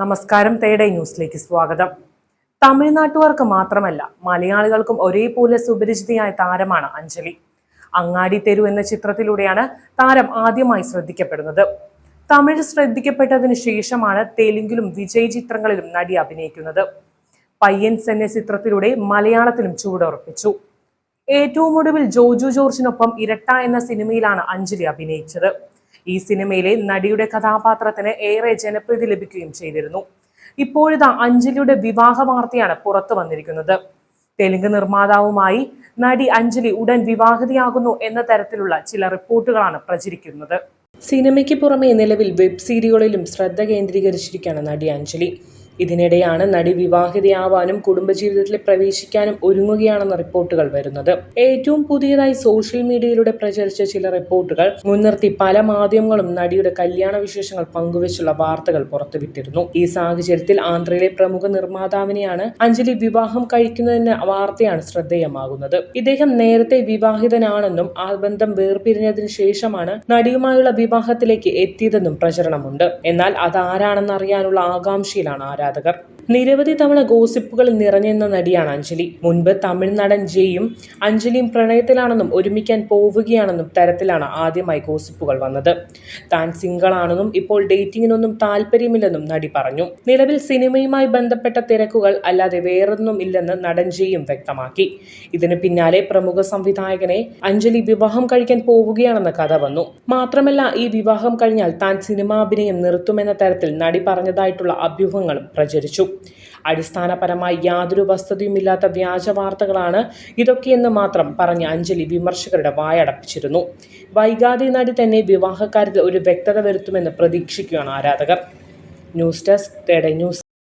നമസ്കാരം തേടൈ ന്യൂസിലേക്ക് സ്വാഗതം. തമിഴ്നാട്ടുകാർക്ക് മാത്രമല്ല മലയാളികൾക്കും ഒരേപോലെ സുപരിചിതയായ താരമാണ് അഞ്ജലി. അങ്ങാടി തെരു എന്ന ചിത്രത്തിലൂടെയാണ് താരം ആദ്യമായി ശ്രദ്ധിക്കപ്പെടുന്നത്. തമിഴ് ശ്രദ്ധിക്കപ്പെട്ടതിന് ശേഷമാണ് തെലുങ്കിലും വിജയ് ചിത്രങ്ങളിലും നടി അഭിനയിക്കുന്നത്. പയ്യൻസ് എന്ന ചിത്രത്തിലൂടെ മലയാളത്തിലും ചുവടുറപ്പിച്ചു. ഏറ്റവും ഒടുവിൽ ജോജു ജോർജിനൊപ്പം ഇരട്ട എന്ന സിനിമയിലാണ് അഞ്ജലി അഭിനയിച്ചത്. ഈ സിനിമയിലെ നടിയുടെ കഥാപാത്രത്തിന് ഏറെ ജനപ്രീതി ലഭിക്കുകയും ചെയ്തിരുന്നു. ഇപ്പോഴിതാ അഞ്ജലിയുടെ വിവാഹ വാർത്തയാണ് പുറത്തു വന്നിരിക്കുന്നത്. തെലുങ്ക് നിർമ്മാതാവുമായി നടി അഞ്ജലി ഉടൻ വിവാഹിതയാകുന്നു എന്ന തരത്തിലുള്ള ചില റിപ്പോർട്ടുകളാണ് പ്രചരിക്കുന്നത്. സിനിമയ്ക്ക് പുറമെ നിലവിൽ വെബ് സീരിയലുകളിലും ശ്രദ്ധ കേന്ദ്രീകരിച്ചിരിക്കുകയാണ് നടി അഞ്ജലി. ഇതിനിടെയാണ് നടി വിവാഹിതയാവാനും കുടുംബജീവിതത്തിൽ പ്രവേശിക്കാനും ഒരുങ്ങുകയാണെന്ന റിപ്പോർട്ടുകൾ വരുന്നത്. ഏറ്റവും പുതിയതായി സോഷ്യൽ മീഡിയയിലൂടെ പ്രചരിച്ച ചില റിപ്പോർട്ടുകൾ മുൻനിർത്തി പല മാധ്യമങ്ങളും നടിയുടെ കല്യാണ വിശേഷങ്ങൾ പങ്കുവച്ചുള്ള വാർത്തകൾ പുറത്തുവിട്ടിരുന്നു. ഈ സാഹചര്യത്തിൽ ആന്ധ്രയിലെ പ്രമുഖ നിർമ്മാതാവിനെയാണ് അഞ്ജലി വിവാഹം കഴിക്കുന്നതിന് വാർത്തയാണ് ശ്രദ്ധേയമാകുന്നത്. ഇദ്ദേഹം നേരത്തെ വിവാഹിതനാണെന്നും ആ ബന്ധം വേർപിരിഞ്ഞതിന് ശേഷമാണ് നടിയുമായുള്ള വിവാഹത്തിലേക്ക് എത്തിയതെന്നും പ്രചരണമുണ്ട്. എന്നാൽ അതാരാണെന്ന് അറിയാനുള്ള ആകാംക്ഷയിലാണ് ആരാധകർ നിരവധി തവണ ഗോസിപ്പുകൾ നിറഞ്ഞെന്ന നടിയാണ് അഞ്ജലി. മുൻപ് തമിഴ് നടൻ ജയും അഞ്ജലിയും പ്രണയത്തിലാണെന്നും ഒരുമിക്കാൻ പോവുകയാണെന്നും തരത്തിലാണ് ആദ്യമായി ഗോസിപ്പുകൾ വന്നത്. താൻ സിംഗിളാണെന്നും ഇപ്പോൾ ഡേറ്റിങ്ങിനൊന്നും താല്പര്യമില്ലെന്നും നടി പറഞ്ഞു. നിലവിൽ സിനിമയുമായി ബന്ധപ്പെട്ട തിരക്കുകൾ അല്ലാതെ വേറൊന്നും ഇല്ലെന്ന് നടൻ ജയും വ്യക്തമാക്കി. ഇതിന് പിന്നാലെ പ്രമുഖ സംവിധായകനെ അഞ്ജലി വിവാഹം കഴിക്കാൻ പോവുകയാണെന്ന കഥ വന്നു. മാത്രമല്ല ഈ വിവാഹം കഴിഞ്ഞാൽ താൻ സിനിമാഭിനയം നിർത്തുമെന്ന തരത്തിൽ നടി പറഞ്ഞതായിട്ടുള്ള അഭ്യൂഹങ്ങളും പ്രചരിച്ചു. അടിസ്ഥാനപരമായി യാതൊരു വസ്തുതയുമില്ലാത്ത വ്യാജ വാർത്തകളാണ് ഇതൊക്കെയെന്ന് മാത്രം പറഞ്ഞ് അഞ്ജലി വിമർശകരുടെ വായടപ്പിച്ചിരുന്നു. വൈകാതെ നടി തന്നെ വിവാഹക്കാര്യത്തിൽ ഒരു വ്യക്തത വരുത്തുമെന്ന് പ്രതീക്ഷിക്കുകയാണ് ആരാധകർ. ന്യൂസ് ഡെസ്ക് തേടെ ന്യൂസ്.